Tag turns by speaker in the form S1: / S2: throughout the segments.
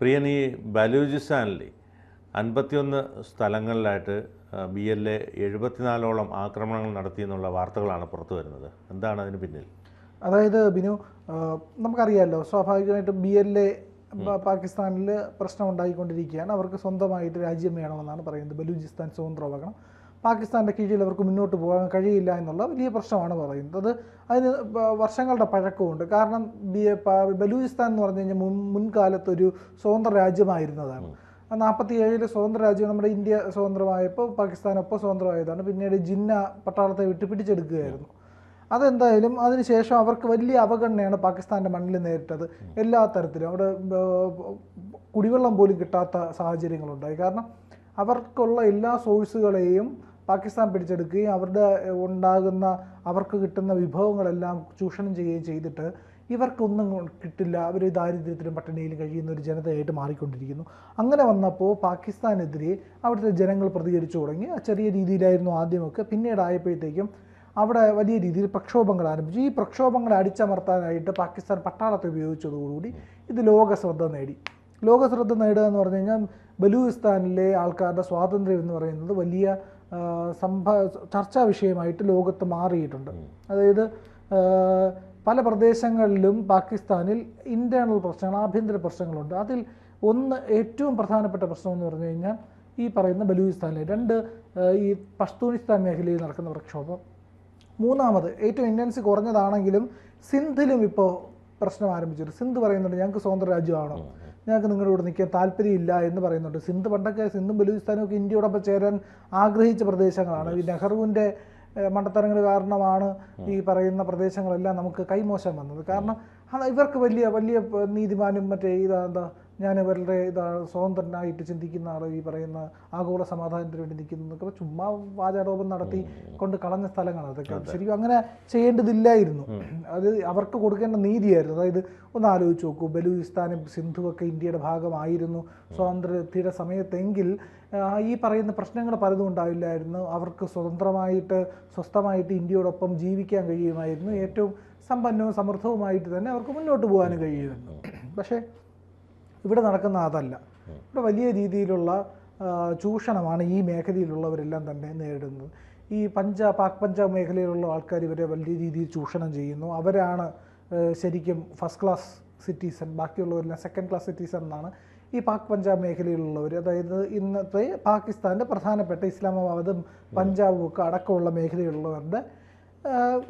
S1: പ്രിയൻ ഈ ബലൂചിസ്ഥാനിലെ അൻപത്തിയൊന്ന് സ്ഥലങ്ങളിലായിട്ട് ബി എൽ എ എഴുപത്തിനാലോളം ആക്രമണങ്ങൾ നടത്തിയെന്നുള്ള വാർത്തകളാണ് പുറത്തു വരുന്നത്. എന്താണ് അതിന് പിന്നിൽ?
S2: അതായത് ബിനു നമുക്കറിയാമല്ലോ സ്വാഭാവികമായിട്ടും ബി എൽ എ പാകിസ്ഥാനിൽ പ്രശ്നം ഉണ്ടായിക്കൊണ്ടിരിക്കുകയാണ്. അവർക്ക് സ്വന്തമായിട്ട് രാജ്യം വേണമെന്നാണ് പറയുന്നത്. ബലൂചിസ്ഥാൻ സ്വതന്ത്രമാകണം. പാകിസ്ഥാന്റെ കീഴിൽ അവർക്ക് മുന്നോട്ട് പോകാൻ കഴിയില്ല എന്നുള്ള വലിയ പ്രശ്നമാണ് പറയുന്നത്. അത് അതിന് വർഷങ്ങളുടെ പഴക്കമുണ്ട്. കാരണം ബലൂചിസ്ഥാൻ എന്ന് പറഞ്ഞു കഴിഞ്ഞാൽ മുൻ മുൻകാലത്തൊരു സ്വതന്ത്ര രാജ്യമായിരുന്നതാണ്. നാൽപ്പത്തി ഏഴിൽ സ്വതന്ത്ര രാജ്യം നമ്മുടെ ഇന്ത്യ സ്വതന്ത്രമായപ്പോൾ പാകിസ്ഥാൻ ഒപ്പം സ്വതന്ത്രമായതാണ്. പിന്നീട് ജിന്ന പട്ടാളത്തെ വിട്ട് പിടിച്ചെടുക്കുകയായിരുന്നു. അതെന്തായാലും അതിനുശേഷം അവർക്ക് വലിയ അവഗണനയാണ് പാകിസ്ഥാന്റെ മണ്ണിൽ നേരിട്ടത്. എല്ലാ തരത്തിലും. അവിടെ കുടിവെള്ളം പോലും കിട്ടാത്ത സാഹചര്യങ്ങളുണ്ടായി. കാരണം അവർക്കുള്ള എല്ലാ സോഴ്സുകളെയും പാകിസ്ഥാൻ പിടിച്ചെടുക്കുകയും അവരുടെ ഉണ്ടാകുന്ന അവർക്ക് കിട്ടുന്ന വിഭവങ്ങളെല്ലാം ചൂഷണം ചെയ്യുകയും ചെയ്തിട്ട് ഇവർക്കൊന്നും കിട്ടില്ല. അവർ ദാരിദ്ര്യത്തിലും പട്ടിണിയിലും കഴിയുന്ന ഒരു ജനതയായിട്ട് മാറിക്കൊണ്ടിരിക്കുന്നു. അങ്ങനെ വന്നപ്പോൾ പാകിസ്ഥാനെതിരെ അവിടുത്തെ ജനങ്ങൾ പ്രതികരിച്ചു തുടങ്ങി. ചെറിയ രീതിയിലായിരുന്നു ആദ്യമൊക്കെ. പിന്നീടായപ്പോഴത്തേക്കും അവിടെ വലിയ രീതിയിൽ പ്രക്ഷോഭങ്ങൾ ആരംഭിച്ചു. ഈ പ്രക്ഷോഭങ്ങൾ അടിച്ചമർത്താനായിട്ട് പാകിസ്ഥാൻ പട്ടാളത്തെ ഉപയോഗിച്ചതോടുകൂടി ഇത് ലോക ശ്രദ്ധ നേടി. ലോക ശ്രദ്ധ നേടുക എന്ന് പറഞ്ഞു കഴിഞ്ഞാൽ ബലൂചിസ്ഥാനിലെ ആൾക്കാരുടെ സ്വാതന്ത്ര്യം എന്ന് പറയുന്നത് വലിയ സംഭ ചർച്ചാ വിഷയമായിട്ട് ലോകത്ത് മാറിയിട്ടുണ്ട്. അതായത് പല പ്രദേശങ്ങളിലും പാകിസ്ഥാനിൽ ഇന്റേർണൽ പ്രശ്നങ്ങൾ ആഭ്യന്തര പ്രശ്നങ്ങളുണ്ട്. അതിൽ ഒന്ന് ഏറ്റവും പ്രധാനപ്പെട്ട പ്രശ്നം എന്ന് പറഞ്ഞു കഴിഞ്ഞാൽ ഈ പറയുന്ന ബലൂചിസ്ഥാനിലെ രണ്ട് ഈ പഷ്തൂനിസ്ഥാൻ മേഖലയിൽ നടക്കുന്ന പ്രക്ഷോഭം. മൂന്നാമത് ഏറ്റവും ഇന്റൻസി കുറഞ്ഞതാണെങ്കിലും സിന്ധിലും ഇപ്പോൾ പ്രശ്നം ആരംഭിച്ചിട്ടുണ്ട്. സിന്ധ് പറയുന്നുണ്ട് ഞങ്ങൾക്ക് സ്വതന്ത്ര രാജ്യമാണോ ഞങ്ങൾക്ക് നിങ്ങളുടെ കൂടെ നിൽക്കാൻ താല്പര്യമില്ല എന്ന് പറയുന്നുണ്ട്. സിന്ധ് പണ്ടൊക്കെ സിന്ധും ബലൂചിസ്ഥാനും ഒക്കെ ഇന്ത്യയോടൊപ്പം ചേരാൻ ആഗ്രഹിച്ച പ്രദേശങ്ങളാണ്. ഈ നെഹ്റുവിന്റെ മണ്ടത്തരങ്ങൾ കാരണമാണ് ഈ പറയുന്ന പ്രദേശങ്ങളെല്ലാം നമുക്ക് കൈമോശം വന്നത്. കാരണം ഇവർക്ക് വലിയ വലിയ നീതിമാനും മറ്റേ ഇതാ എന്താ ഞാൻ ഇവരുടെ ഇതാണ് സ്വതന്ത്രനായിട്ട് ചിന്തിക്കുന്ന ആൾ ഈ പറയുന്ന ആഗോള സമാധാനത്തിന് വേണ്ടി നിൽക്കുന്നു എന്നൊക്കെ ചുമ്മാ വാചാടോപം നടത്തി കൊണ്ട് കളഞ്ഞ സ്ഥലങ്ങളാണ്. അതൊക്കെ ശരിക്കും അങ്ങനെ ചെയ്യേണ്ടതില്ലായിരുന്നു. അത് അവർക്ക് കൊടുക്കേണ്ട നീതിയായിരുന്നു. അതായത് ഒന്ന് ആലോചിച്ച് നോക്കൂ. ബലൂചിസ്ഥാനും സിന്ധുവൊക്കെ ഇന്ത്യയുടെ ഭാഗമായിരുന്നു. സ്വാതന്ത്ര്യത്തിയുടെ സമയത്തെങ്കിൽ ഈ പറയുന്ന പ്രശ്നങ്ങൾ പലതും ഉണ്ടാവില്ലായിരുന്നു അവർക്ക് സ്വതന്ത്രമായിട്ട് സ്വസ്ഥമായിട്ട് ഇന്ത്യയോടൊപ്പം ജീവിക്കാൻ കഴിയുമായിരുന്നു. ഏറ്റവും സമ്പന്നവും സമൃദ്ധവുമായിട്ട് തന്നെ അവർക്ക് മുന്നോട്ട് പോകാനും കഴിയുമായിരുന്നു. പക്ഷേ ഇവിടെ നടക്കുന്ന അതല്ല. ഇവിടെ വലിയ രീതിയിലുള്ള ചൂഷണമാണ് ഈ മേഖലയിലുള്ളവരെല്ലാം തന്നെ നേരിടുന്നത്. ഈ പഞ്ചാബ് പാക് പഞ്ചാബ് മേഖലയിലുള്ള ആൾക്കാർ ഇവരെ വലിയ രീതിയിൽ ചൂഷണം ചെയ്യുന്നു. അവരാണ് ശരിക്കും ഫസ്റ്റ് ക്ലാസ് സിറ്റീസൺ ബാക്കിയുള്ളവരെല്ലാം സെക്കൻഡ് ക്ലാസ് സിറ്റീസൺ എന്നാണ് ഈ പാക് പഞ്ചാബ് മേഖലയിലുള്ളവർ അതായത് ഇന്നത്തെ പാകിസ്ഥാന്റെ പ്രധാനപ്പെട്ട ഇസ്ലാമാബാദും പഞ്ചാബും ഒക്കെ അടക്കമുള്ള മേഖലയിലുള്ളവരുടെ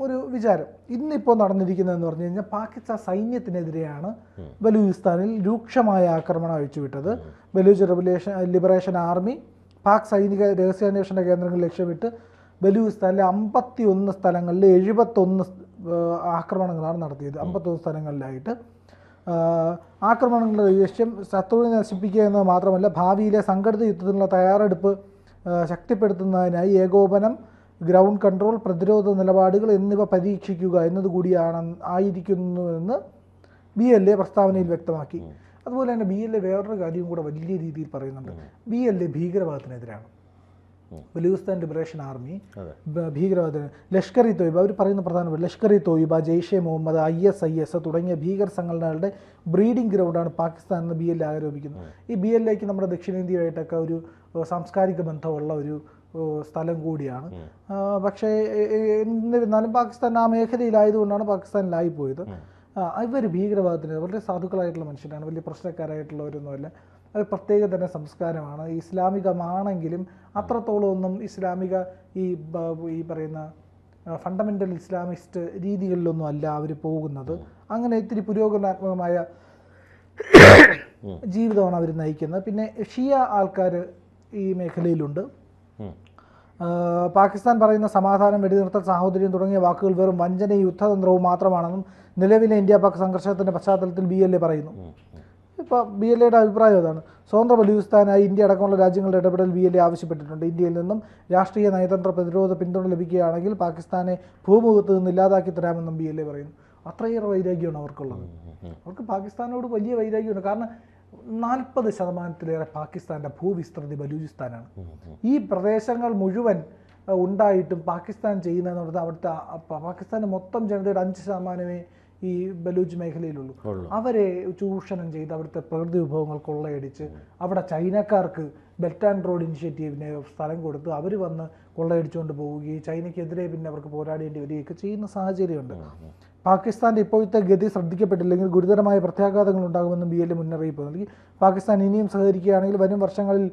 S2: ഒരു വിചാരം. ഇന്നിപ്പോൾ നടന്നിരിക്കുന്നതെന്ന് പറഞ്ഞു കഴിഞ്ഞാൽ പാകിസ്ഥാൻ സൈന്യത്തിനെതിരെയാണ് ബലൂചിസ്ഥാനിൽ രൂക്ഷമായ ആക്രമണം അഴിച്ചുവിട്ടത്. ബലൂച്ച് റെബുലേഷൻ ലിബറേഷൻ ആർമി പാക് സൈനിക രഹസ്യാന്വേഷണ കേന്ദ്രങ്ങൾ ലക്ഷ്യമിട്ട് ബലൂചിസ്ഥാനിലെ അമ്പത്തി ഒന്ന് സ്ഥലങ്ങളിൽ എഴുപത്തൊന്ന് ആക്രമണങ്ങളാണ് നടത്തിയത്. അമ്പത്തൊന്ന് സ്ഥലങ്ങളിലായിട്ട്. ആക്രമണങ്ങളുടെ ലക്ഷ്യം ശത്രുവിനെ നശിപ്പിക്കുക എന്നത് മാത്രമല്ല ഭാവിയിലെ സംഘടിത യുദ്ധത്തിനുള്ള തയ്യാറെടുപ്പ് ശക്തിപ്പെടുത്തുന്നതിനായി ഏകോപനം ഗ്രൗണ്ട് കൺട്രോൾ പ്രതിരോധ നിലപാടുകൾ എന്നിവ പരീക്ഷിക്കുക എന്നതുകൂടിയാണ് ആയിരിക്കുന്നുവെന്ന് ബി എൽ എ പ്രസ്താവനയിൽ വ്യക്തമാക്കി. അതുപോലെ തന്നെ ബി എൽ എ വേറൊരു കാര്യവും കൂടെ വലിയ രീതിയിൽ പറയുന്നുണ്ട്. ബി എൽ എ ഭീകരവാദത്തിനെതിരാണ്. ബലൂസ്ഥാൻ ലിബറേഷൻ ആർമി ഭീകരവാദത്തിന് ലഷ്കർ ഇ തോയിബ അവർ പറയുന്ന പ്രധാനപ്പെട്ട Lashkar e Taiba Jaish Mohammed I S I S തുടങ്ങിയ ഭീകര സംഘടനകളുടെ ബ്രീഡിംഗ് ഗ്രൗണ്ടാണ് പാകിസ്ഥാൻ എന്ന് ബി എൽ ആരോപിക്കുന്നത്. ഈ ബി എൽ എക്ക് നമ്മുടെ ദക്ഷിണേന്ത്യയുമായിട്ടൊക്കെ ഒരു സാംസ്കാരിക ബന്ധമുള്ള ഒരു സ്ഥലം കൂടിയാണ്. പക്ഷേ എന്നിരുന്നാലും പാകിസ്ഥാൻ ആ മേഖലയിലായതുകൊണ്ടാണ് പാകിസ്ഥാനിലായി പോയത്. ഇവർ ഭീകരവാദത്തിന് വളരെ സാധുക്കളായിട്ടുള്ള മനുഷ്യരാണ്. വലിയ പ്രശ്നക്കാരായിട്ടുള്ളവരൊന്നുമല്ല. അത് പ്രത്യേക തന്നെ സംസ്കാരമാണ്. ഇസ്ലാമികമാണെങ്കിലും അത്രത്തോളം ഒന്നും ഇസ്ലാമിക ഈ ഈ പറയുന്ന ഫണ്ടമെന്റൽ ഇസ്ലാമിസ്റ്റ് രീതികളിലൊന്നും അല്ല അവർ പോകുന്നത്. അങ്ങനെ ഇത്തിരി പുരോഗമനാത്മകമായ ജീവിതമാണ് അവർ നയിക്കുന്നത്. പിന്നെ ഷിയ ആൾക്കാർ ഈ മേഖലയിലുണ്ട്. പാകിസ്ഥാൻ പറയുന്ന സമാധാനം വെടിനിർത്തൽ സാഹോദര്യം തുടങ്ങിയ വാക്കുകൾ വെറും വഞ്ചന യുദ്ധതന്ത്രവും മാത്രമാണെന്നും നിലവിലെ ഇന്ത്യ പാക് സംഘർഷത്തിന്റെ പശ്ചാത്തലത്തിൽ ബി എൽ എ പറയുന്നു. ഇപ്പോൾ ബി എൽ എയുടെ അഭിപ്രായം അതാണ്. സ്വതന്ത്ര ബലൂസ്ഥാനായി ഇന്ത്യ അടക്കമുള്ള രാജ്യങ്ങളുടെ ഇടപെടൽ ബി എൽ എ ആവശ്യപ്പെട്ടിട്ടുണ്ട്. ഇന്ത്യയിൽ നിന്നും രാഷ്ട്രീയ നയതന്ത്ര പ്രതിരോധ പിന്തുണ ലഭിക്കുകയാണെങ്കിൽ പാകിസ്ഥാനെ ഭൂമുഖത്ത് നിന്ന് ഇല്ലാതാക്കി തരാമെന്നും ബി എൽ എ പറയുന്നു. അത്രയേറെ വൈരാഗ്യമാണ് അവർക്കുള്ളത്. അവർക്ക് പാകിസ്ഥാനോട് വലിയ വൈരാഗ്യമുണ്ട്. കാരണം നാൽപ്പത് ശതമാനത്തിലേറെ പാകിസ്ഥാന്റെ ഭൂവിസ്തൃതി ബലൂചിസ്ഥാനാണ്. ഈ പ്രദേശങ്ങൾ മുഴുവൻ ഉണ്ടായിട്ടും പാകിസ്ഥാൻ ചെയ്യുന്നതെന്ന് പറഞ്ഞാൽ അവിടുത്തെ പാകിസ്ഥാന്റെ മൊത്തം ജനതയുടെ അഞ്ച് ശതമാനമേ ഈ ബലൂജ് മേഖലയിലുള്ളൂ. അവരെ ചൂഷണം ചെയ്ത് അവിടുത്തെ പ്രകൃതി വിഭവങ്ങൾ കൊള്ളയടിച്ച് അവിടെ ചൈനക്കാർക്ക് ബെൽറ്റ് ആൻഡ് റോഡ് ഇനിഷ്യേറ്റീവിന് സ്ഥലം കൊടുത്ത് അവർ വന്ന് കൊള്ളയടിച്ചുകൊണ്ട് പോവുകയും ചൈനയ്ക്കെതിരെ പിന്നെ അവർക്ക് പോരാടേണ്ടി വരികയൊക്കെ ചെയ്യുന്ന സാഹചര്യമുണ്ട്. പാകിസ്ഥാന്റെ ഇപ്പോഴത്തെ ഗതി ശ്രദ്ധിക്കപ്പെട്ടില്ലെങ്കിൽ ഗുരുതരമായ പ്രത്യാഘാതങ്ങൾ ഉണ്ടാകുമെന്നും ബി എൽ മുന്നറിയിപ്പ് നൽകി. പാകിസ്ഥാൻ ഇനിയും സഹകരിക്കുകയാണെങ്കിൽ വരും വർഷങ്ങളിൽ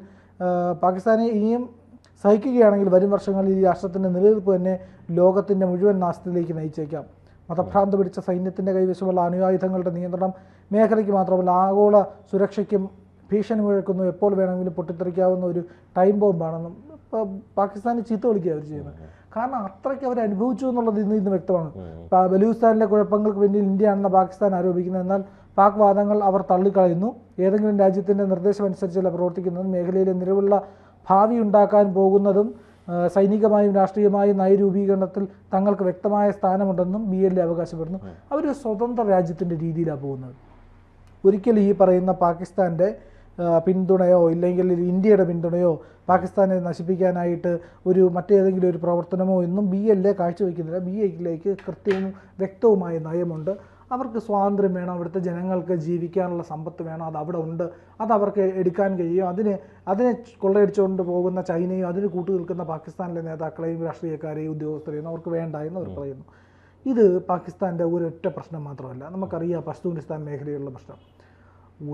S2: പാകിസ്ഥാനെ ഇനിയും സഹിക്കുകയാണെങ്കിൽ വരും വർഷങ്ങളിൽ ഈ രാഷ്ട്രത്തിന്റെ നിലനിൽപ്പ് തന്നെ ലോകത്തിന്റെ മുഴുവൻ നാശത്തിലേക്ക് നയിച്ചേക്കാം. മതഭ്രാന്ത് പിടിച്ച സൈന്യത്തിന്റെ കൈവശമുള്ള അണുയായുധങ്ങളുടെ നിയന്ത്രണം മേഖലയ്ക്ക് മാത്രമല്ല ആഗോള സുരക്ഷയ്ക്കും ഭീഷണി മുഴക്കുന്നു. എപ്പോൾ വേണമെങ്കിലും പൊട്ടിത്തെറിക്കാവുന്ന ഒരു ടൈം ബോംബാണെന്നും പാകിസ്ഥാനെ ചീത്ത വിളിക്കുക അവർ ചെയ്യുന്നത്. കാരണം അത്രയ്ക്ക് അവർ അനുഭവിച്ചു എന്നുള്ളത് ഇന്ന് ഇന്ന് വ്യക്തമാണ്. ബലൂസ്ഥാനിലെ കുഴപ്പങ്ങൾക്ക് പിന്നിൽ ഇന്ത്യയാണെന്ന് പാകിസ്ഥാൻ ആരോപിക്കുന്നത്. എന്നാൽ പാക് വാദങ്ങൾ അവർ തള്ളിക്കളയുന്നു. ഏതെങ്കിലും രാജ്യത്തിന്റെ നിർദ്ദേശമനുസരിച്ചല്ല പ്രവർത്തിക്കുന്നതും. മേഖലയിലെ നിലവിലുള്ള ഭാവി ഉണ്ടാക്കാൻ പോകുന്നതും സൈനികമായും രാഷ്ട്രീയമായും നയരൂപീകരണത്തിൽ തങ്ങൾക്ക് വ്യക്തമായ സ്ഥാനമുണ്ടെന്നും ബി എൽ അവകാശപ്പെടുന്നു. അവർ സ്വതന്ത്ര രാജ്യത്തിന്റെ രീതിയിലാണ് പോകുന്നത്. ഒരിക്കലും ഈ പറയുന്ന പാകിസ്ഥാന്റെ പിന്തുണയോ ഇല്ലെങ്കിൽ ഇന്ത്യയുടെ പിന്തുണയോ പാകിസ്ഥാനെ നശിപ്പിക്കാനായിട്ട് ഒരു മറ്റേതെങ്കിലും ഒരു പ്രവർത്തനമോ എന്നും ബി എല്ലെ കാഴ്ചവെക്കുന്നില്ല. ബി എയിലേക്ക് കൃത്യവും വ്യക്തവുമായ നയമുണ്ട്. അവർക്ക് സ്വാതന്ത്ര്യം വേണം. അവിടുത്തെ ജനങ്ങൾക്ക് ജീവിക്കാനുള്ള സമ്പത്ത് വേണം. അത് അവിടെ ഉണ്ട്. അത് അവർക്ക് എടുക്കാൻ കഴിയും. അതിന് അതിനെ കൊള്ളയടിച്ചുകൊണ്ട് പോകുന്ന ചൈനയും അതിന് കൂട്ടുനിൽക്കുന്ന പാകിസ്ഥാനിലെ നേതാക്കളെയും രാഷ്ട്രീയക്കാരെയും ഉദ്യോഗസ്ഥരെയും അവർക്ക് വേണ്ട എന്ന് അവർ പറയുന്നു. ഇത് പാകിസ്ഥാന്റെ ഒരൊറ്റ പ്രശ്നം മാത്രമല്ല. നമുക്കറിയാം പശ്തൂനിസ്ഥാൻ മേഖലയിലുള്ള പ്രശ്നം.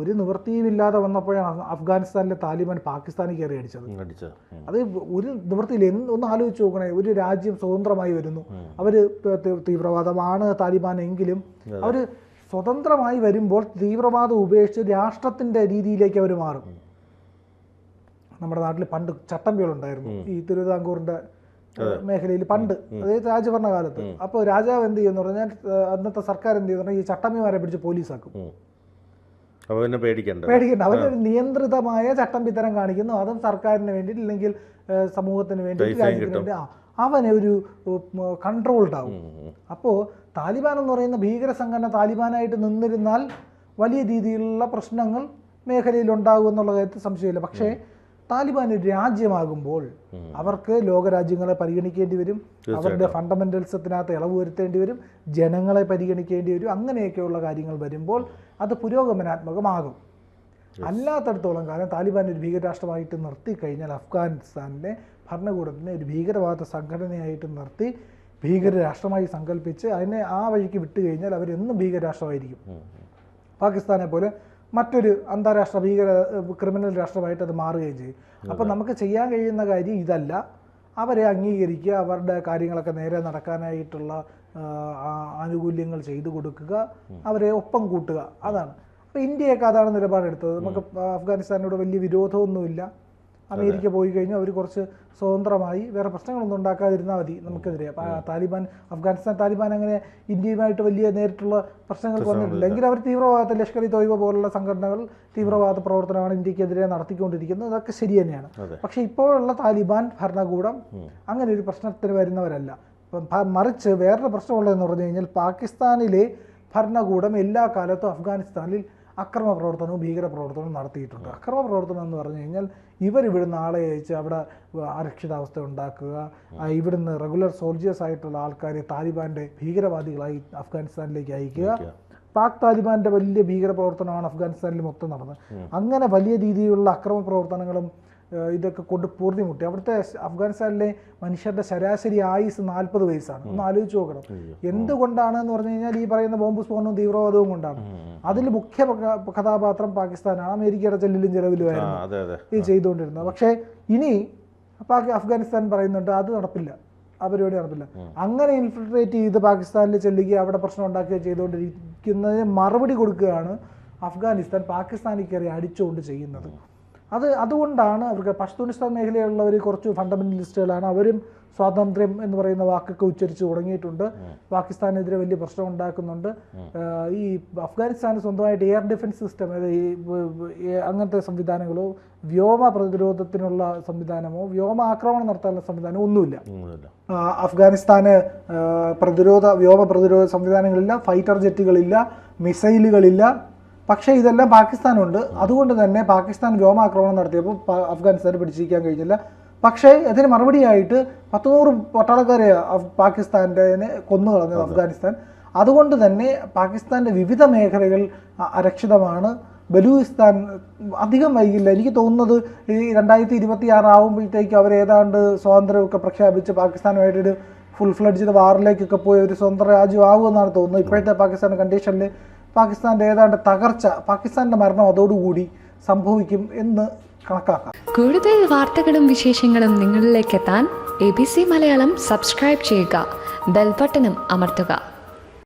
S2: ഒരു നിവൃത്തിയുമില്ലാതെ വന്നപ്പോഴാണ് അഫ്ഗാനിസ്ഥാനിലെ താലിബാൻ പാകിസ്ഥാനിൽ കയറി അടിച്ചത്. അത് ഒരു നിവൃത്തിയിൽ ഒന്ന് ആലോചിച്ച് നോക്കണേ ഒരു രാജ്യം സ്വതന്ത്രമായി വരുന്നു. അവർ തീവ്രവാദമാണ് താലിബാൻ എങ്കിലും അവർ സ്വതന്ത്രമായി വരുമ്പോൾ തീവ്രവാദം ഉപേക്ഷിച്ച് രാഷ്ട്രത്തിന്റെ രീതിയിലേക്ക് അവർ മാറും. നമ്മുടെ നാട്ടിൽ പണ്ട് ചട്ടമ്പികളുണ്ടായിരുന്നു. ഈ തിരുവിതാംകൂറിന്റെ മേഖലയിൽ പണ്ട്. അതായത് രാജഭരണകാലത്ത്. അപ്പോൾ രാജാവ് എന്ത് ചെയ്യുമെന്ന് പറഞ്ഞാൽ അന്നത്തെ സർക്കാർ എന്ത് ചെയ്യുന്നു ഈ ചട്ടമ്പിമാരെ പിടിച്ച് പോലീസാക്കും.
S1: പിന്നെ പേടിക്കണ്ട.
S2: പേടിക്കണ്ട. അവരൊരു നിയന്ത്രിതമായ ചട്ടം വിതരം കാണിക്കുന്നു. അതും സർക്കാരിന് വേണ്ടിയിട്ട് ഇല്ലെങ്കിൽ സമൂഹത്തിന് വേണ്ടി രാജ്യത്തിന് വേണ്ടി ആ അവനെ ഒരു കൺട്രോൾഡ് ആവും. അപ്പോൾ താലിബാൻ എന്ന് പറയുന്ന ഭീകര സംഘടന താലിബാനായിട്ട് നിന്നിരുന്നാൽ വലിയ രീതിയിലുള്ള പ്രശ്നങ്ങൾ മേഖലയിൽ ഉണ്ടാകും എന്നുള്ള കാര്യത്തിൽ സംശയമില്ല. പക്ഷേ താലിബാൻ ഒരു രാജ്യമാകുമ്പോൾ അവർക്ക് ലോകരാജ്യങ്ങളെ പരിഗണിക്കേണ്ടി വരും. അവരുടെ ഫണ്ടമെന്റൽസത്തിനകത്ത് ഇളവ് വരുത്തേണ്ടി വരും. ജനങ്ങളെ പരിഗണിക്കേണ്ടി വരും. അങ്ങനെയൊക്കെയുള്ള കാര്യങ്ങൾ വരുമ്പോൾ അത് പുരോഗമനാത്മകമാകും. അല്ലാത്തടത്തോളം കാലം താലിബാൻ ഒരു ഭീകരരാഷ്ട്രമായിട്ട് നിർത്തി കഴിഞ്ഞാൽ അഫ്ഗാനിസ്ഥാനിലെ ഭരണകൂടത്തിനെ ഒരു ഭീകരവാദ സംഘടനയായിട്ട് നിർത്തി ഭീകരരാഷ്ട്രമായി സങ്കല്പിച്ച് അതിനെ ആ വഴിക്ക് വിട്ടു കഴിഞ്ഞാൽ അവരെന്നും ഭീകരരാഷ്ട്രമായിരിക്കും. പാകിസ്ഥാനെ പോലെ മറ്റൊരു അന്താരാഷ്ട്ര ഭീകര ക്രിമിനൽ രാഷ്ട്രമായിട്ട് അത് മാറുകയും ചെയ്യും. അപ്പം നമുക്ക് ചെയ്യാൻ കഴിയുന്ന കാര്യം ഇതല്ല. അവരെ അംഗീകരിക്കുക അവരുടെ കാര്യങ്ങളൊക്കെ നേരെ നടക്കാനായിട്ടുള്ള ആനുകൂല്യങ്ങൾ ചെയ്തു കൊടുക്കുക അവരെ ഒപ്പം കൂട്ടുക. അതാണ്. അപ്പോൾ ഇന്ത്യയൊക്കെ അതാണ് നിലപാടെടുത്തത്. നമുക്ക് അഫ്ഗാനിസ്ഥാനോട് വലിയ വിരോധമൊന്നുമില്ല. അമേരിക്ക പോയി കഴിഞ്ഞാൽ അവർ കുറച്ച് സ്വതന്ത്രമായി വേറെ പ്രശ്നങ്ങളൊന്നും ഉണ്ടാക്കാതിരുന്നാൽ മതി നമുക്കെതിരെ. താലിബാൻ അഫ്ഗാനിസ്ഥാൻ താലിബാൻ അങ്ങനെ ഇന്ത്യയുമായിട്ട് വലിയ നേരിട്ടുള്ള പ്രശ്നങ്ങൾ വന്നിട്ടില്ല എങ്കിലും അവർ തീവ്രവാദ ലഷ്കർ ഇ തോയ്ബ പോലുള്ള സംഘടനകൾ തീവ്രവാദ പ്രവർത്തനമാണ് ഇന്ത്യക്കെതിരെ നടത്തിക്കൊണ്ടിരിക്കുന്നത്. അതൊക്കെ ശരി തന്നെയാണ്. പക്ഷേ ഇപ്പോഴുള്ള താലിബാൻ ഭരണകൂടം അങ്ങനെ ഒരു പ്രശ്നത്തിന് വരുന്നവരല്ല. ഇപ്പം മറിച്ച് വേറൊരു പ്രശ്നമുള്ളതെന്ന് പറഞ്ഞു കഴിഞ്ഞാൽ പാകിസ്ഥാനിലെ ഭരണകൂടം എല്ലാ കാലത്തും അഫ്ഗാനിസ്ഥാനിൽ അക്രമ പ്രവർത്തനവും ഭീകര പ്രവർത്തനവും നടത്തിയിട്ടുണ്ട്. അക്രമ പ്രവർത്തനം എന്ന് പറഞ്ഞു കഴിഞ്ഞാൽ ഇവർ ഇവിടുന്ന് ആളെ അയച്ച് അവിടെ അരക്ഷിതാവസ്ഥ ഉണ്ടാക്കുക ഇവിടുന്ന് റെഗുലർ സോൾജിയേഴ്സ് ആയിട്ടുള്ള ആൾക്കാരെ താലിബാന്റെ ഭീകരവാദികളായി അഫ്ഗാനിസ്ഥാനിലേക്ക് അയക്കുക. പാക് താലിബാന്റെ വലിയ ഭീകര പ്രവർത്തനമാണ് അഫ്ഗാനിസ്ഥാനിൽ മൊത്തം നടന്നത്. അങ്ങനെ വലിയ രീതിയിലുള്ള അക്രമ പ്രവർത്തനങ്ങളും ഇതൊക്കെ കൊണ്ട് പൂർത്തിമുട്ടി അവിടുത്തെ അഫ്ഗാനിസ്ഥാനിലെ മനുഷ്യരുടെ ശരാശരി ആയുസ് നാൽപ്പത് വയസ്സാണ്. ഒന്ന് ആലോചിച്ച് നോക്കണം. എന്തുകൊണ്ടാണ് എന്ന് പറഞ്ഞു കഴിഞ്ഞാൽ ഈ പറയുന്ന ബോംബ് സ്ഫോടനവും തീവ്രവാദവും കൊണ്ടാണ്. അതിൽ മുഖ്യ കഥാപാത്രം പാകിസ്ഥാനാണ്. അമേരിക്കയുടെ ചെല്ലിലും
S1: ചെലവിലും
S2: ചെലവിലുമായിരുന്നു
S1: അതെ
S2: ഇത് ചെയ്തുകൊണ്ടിരുന്നത്. പക്ഷേ ഇനി അഫ്ഗാനിസ്ഥാൻ പറയുന്നുണ്ട് അത് നടപ്പില്ല. ആ പരിപാടി നടപ്പില്ല അങ്ങനെ ഇൻഫിൽട്രേറ്റ് ചെയ്ത് പാകിസ്ഥാനിൽ ചെല്ലുകയും അവിടെ പ്രശ്നം ഉണ്ടാക്കുകയും ചെയ്തുകൊണ്ടിരിക്കുന്നതിന് മറുപടി കൊടുക്കുകയാണ് അഫ്ഗാനിസ്ഥാൻ പാകിസ്ഥാനിൽ കയറി അടിച്ചുകൊണ്ട് ചെയ്യുന്നത്. അത് അതുകൊണ്ടാണ് അവർക്ക് പഷ്തൂനിസ്ഥാൻ മേഖലയിലുള്ളവർ കുറച്ച് ഫണ്ടമെന്റലിസ്റ്റുകളാണ്. അവരും സ്വാതന്ത്ര്യം എന്ന് പറയുന്ന വാക്കൊക്കെ ഉച്ചരിച്ച് തുടങ്ങിയിട്ടുണ്ട്. പാകിസ്ഥാനെതിരെ വലിയ പ്രശ്നം ഉണ്ടാക്കുന്നുണ്ട്. ഈ അഫ്ഗാനിസ്ഥാന് സ്വന്തമായിട്ട് എയർ ഡിഫൻസ് സിസ്റ്റം അങ്ങനത്തെ സംവിധാനങ്ങളോ വ്യോമ പ്രതിരോധത്തിനുള്ള സംവിധാനമോ വ്യോമ ആക്രമണം നടത്താനുള്ള സംവിധാനമോ ഒന്നുമില്ല. അഫ്ഗാനിസ്ഥാന് പ്രതിരോധ വ്യോമ പ്രതിരോധ സംവിധാനങ്ങളില്ല ഫൈറ്റർ ജെറ്റുകളില്ല മിസൈലുകളില്ല പക്ഷേ ഇതെല്ലാം പാകിസ്ഥാനുണ്ട്. അതുകൊണ്ട് തന്നെ പാകിസ്ഥാൻ വ്യോമാക്രമണം നടത്തിയപ്പോൾ അഫ്ഗാനിസ്ഥാനെ പിടിച്ചിരിക്കാൻ കഴിഞ്ഞില്ല. പക്ഷേ അതിന് മറുപടിയായിട്ട് പത്തുനൂറ് പട്ടാളക്കാരെ പാകിസ്ഥാന്റെ കൊന്നു കളഞ്ഞത് അഫ്ഗാനിസ്ഥാൻ. അതുകൊണ്ട് തന്നെ പാകിസ്ഥാന്റെ വിവിധ മേഖലകൾ അരക്ഷിതമാണ്. ബലൂചിസ്ഥാൻ അധികം വൈകില്ല. എനിക്ക് തോന്നുന്നത് ഈ രണ്ടായിരത്തി ഇരുപത്തി ആറ് ആകുമ്പോഴത്തേക്കും അവർ ഏതാണ്ട് സ്വാതന്ത്ര്യമൊക്കെ പ്രഖ്യാപിച്ച് പാകിസ്ഥാനുമായിട്ടൊരു ഫുൾ ഫ്ലഡ്ജ് വാറിലേക്കൊക്കെ പോയി ഒരു സ്വതന്ത്ര രാജ്യമാകുമെന്നാണ് തോന്നുന്നത്. ഇപ്പോഴത്തെ പാകിസ്ഥാൻ കണ്ടീഷനിൽ പാകിസ്ഥാന്റെ ഏതാണ്ട് തകർച്ച പാകിസ്ഥാന്റെ മരണം അതോടുകൂടി സംഭവിക്കും എന്ന് കണക്കാക്കാം.
S3: കൂടുതൽ വാർത്തകളും വിശേഷങ്ങളും നിങ്ങളിലേക്ക് എത്താൻ A B C Malayalam subscribe ചെയ്യുക ബെൽബട്ടനും അമർത്തുക.